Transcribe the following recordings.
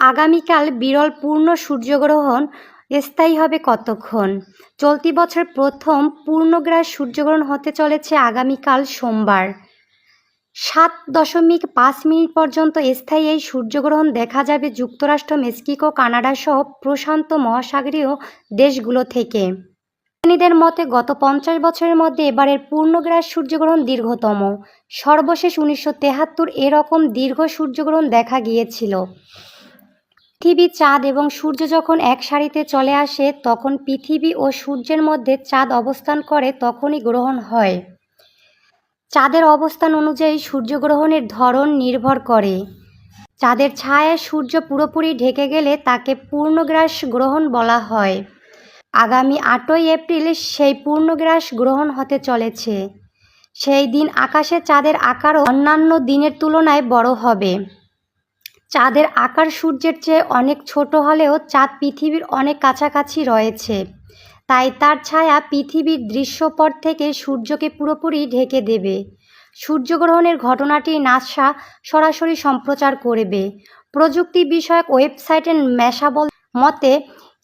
আগামীকাল বিরল পূর্ণ সূর্যগ্রহণ স্থায়ী হবে কতক্ষণ? চলতি বছর প্রথম পূর্ণগ্রাস সূর্যগ্রহণ হতে চলেছে আগামীকাল সোমবার। সাত দশমিক পাঁচ মিনিট পর্যন্ত স্থায়ী এই সূর্যগ্রহণ দেখা যাবে যুক্তরাষ্ট্র, মেক্সিকো, কানাডা সহ প্রশান্ত মহাসাগরীয় দেশগুলো থেকে। বিজ্ঞানীদের মতে, গত পঞ্চাশ বছরের মধ্যে এবারের পূর্ণগ্রাস সূর্যগ্রহণ দীর্ঘতম। সর্বশেষ উনিশশো তেহাত্তর এরকম দীর্ঘ সূর্যগ্রহণ দেখা গিয়েছিল। পৃথিবী চাঁদ এবং সূর্য যখন এক সারিতে চলে আসে, তখন পৃথিবী ও সূর্যের মধ্যে চাঁদ অবস্থান করে তখনই গ্রহণ হয়। চাঁদের অবস্থান অনুযায়ী সূর্যগ্রহণের ধরন নির্ভর করে। চাঁদের ছায়ায় সূর্য পুরোপুরি ঢেকে গেলে তাকে পূর্ণগ্রাস গ্রহণ বলা হয়। আগামী আটই এপ্রিল সেই পূর্ণগ্রাস গ্রহণ হতে চলেছে। সেই দিন আকাশে চাঁদের আকারও অন্যান্য দিনের তুলনায় বড় হবে। চাঁদের আকার সূর্যের চেয়ে অনেক ছোট হলেও চাঁদ পৃথিবীর অনেক কাছাকাছি রয়েছে। তাই তার ছায়া পৃথিবীর দৃশ্যপট থেকে সূর্যকে পুরোপুরি ঢেকে দেবে। সূর্যগ্রহণের ঘটনাটি নাসা সরাসরি সম্প্রচার করবে। প্রযুক্তি বিষয়ক ওয়েবসাইটের মেশাবল মতে,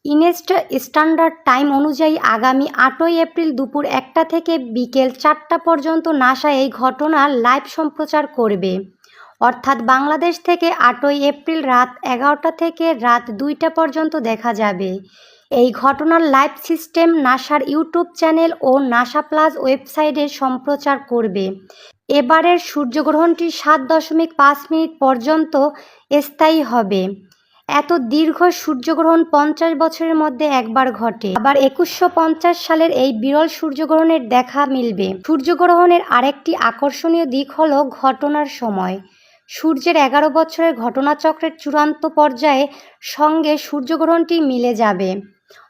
ইনেস্ট স্ট্যান্ডার্ড টাইম অনুযায়ী আগামী আটই এপ্রিল দুপুর একটা থেকে বিকেল চারটা পর্যন্ত নাসা এই ঘটনা লাইভ সম্প্রচার করবে। অর্থাৎ বাংলাদেশ থেকে আটই এপ্রিল রাত এগারোটা থেকে রাত দুইটা পর্যন্ত দেখা যাবে। এই ঘটনার লাইভ সিস্টেম নাসার ইউটিউব চ্যানেল ও নাসা প্লাস ওয়েবসাইটে সম্প্রচার করবে। এবারের সূর্যগ্রহণটি সাত দশমিক পাঁচ মিনিট পর্যন্ত স্থায়ী হবে। এত দীর্ঘ সূর্যগ্রহণ পঞ্চাশ বছরের মধ্যে একবার ঘটে। আবার একুশশো সালের এই বিরল সূর্যগ্রহণের দেখা মিলবে। সূর্যগ্রহণের আরেকটি আকর্ষণীয় দিক হলো ঘটনার সময়। সূর্যের এগারো বছরের ঘটনাচক্রের চূড়ান্ত পর্যায়ে সঙ্গে সূর্যগ্রহণটি মিলে যাবে।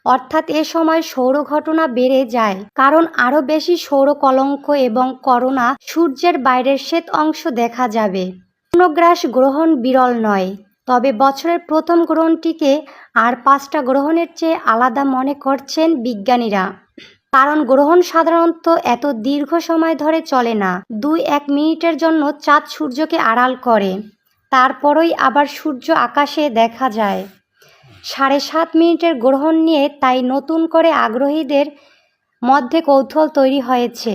অর্থাৎ এ সময় সৌর ঘটনা বেড়ে যায়। কারণ আরও বেশি সৌর কলঙ্ক এবং করোনা সূর্যের বাইরের শ্বেত অংশ দেখা যাবে। পূর্ণগ্রাস গ্রহণ বিরল নয়। তবে বছরের প্রথম গ্রহণটিকে আর পাঁচটা গ্রহণের চেয়ে আলাদা মনে করছেন বিজ্ঞানীরা। কারণ গ্রহণ সাধারণত এত দীর্ঘ সময় ধরে চলে না। দুই এক মিনিটের জন্য চাঁদ সূর্যকে আড়াল করে। তারপরই আবার সূর্য আকাশে দেখা যায়। সাড়ে সাত মিনিটের গ্রহণ নিয়ে তাই নতুন করে আগ্রহীদের মধ্যে কৌতূহল তৈরি হয়েছে।